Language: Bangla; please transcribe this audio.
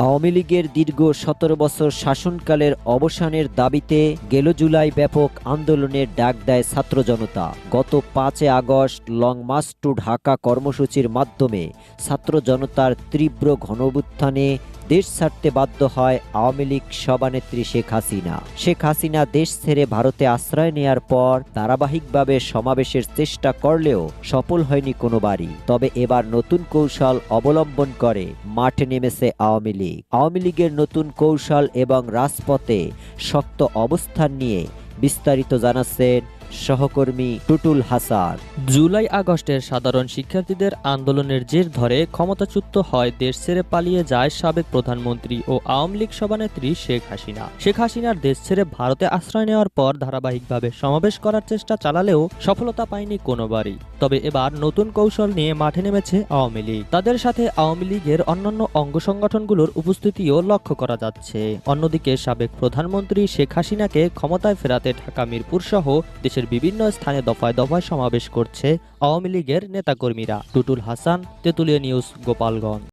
আওয়ামী লীগের দীর্ঘ সতেরো বছর শাসনকালের অবসানের দাবিতে গেল জুলাই ব্যাপক আন্দোলনের ডাক দেয় ছাত্র জনতা। গত পাঁচে August long march to Dhaka কর্মসূচির মাধ্যমে ছাত্র জনতার তীব্র ঘনবুত্থানে দেশ ছাড়তে বাধ্য হয় আওয়ামী লীগ সভানেত্রী শেখ হাসিনা। শেখ হাসিনা দেশ ছেড়ে ভারতে আশ্রয় নেয়ার পর ধারাবাহিকভাবে সমাবেশের চেষ্টা করলেও সফল হয়নি কোনোবারই। তবে এবার নতুন কৌশল অবলম্বন করে মাঠে নেমেছে আওয়ামী লীগ। আওয়ামী লীগের নতুন কৌশল এবং রাজপথে শক্ত অবস্থান নিয়ে বিস্তারিত জানাচ্ছেন সহকর্মী টুটুল হাসান। জুলাই আগস্টের সাধারণ শিক্ষার্থীদের আন্দোলনের জের ধরে ক্ষমতাচ্যুত হয় দেশ ছেড়ে পালিয়ে যায় সাবেক প্রধানমন্ত্রী ও আওয়ামী লীগ সভানেত্রী শেখ হাসিনা। শেখ হাসিনার দেশ ছেড়ে ভারতে আশ্রয় নেওয়ার পর ধারাবাহিকভাবে সমাবেশ করার চেষ্টা চালালেও সফলতা পায়নি কোনোবারই। তবে এবার নতুন কৌশল নিয়ে মাঠে নেমেছে আওয়ামী লীগ। তাদের সাথে আওয়ামী লীগের অন্যান্য অঙ্গ সংগঠনগুলোর উপস্থিতিও লক্ষ্য করা যাচ্ছে। অন্যদিকে সাবেক প্রধানমন্ত্রী শেখ হাসিনাকে ক্ষমতায় ফেরাতে ঢাকা মিরপুর সহ দেশের বিভিন্ন স্থানে দফায় দফায় সমাবেশ করছে আওয়ামী লীগের নেতাকর্মীরা। টুটুল হাসান, তেতুলিয়া নিউজ, গোপালগঞ্জ।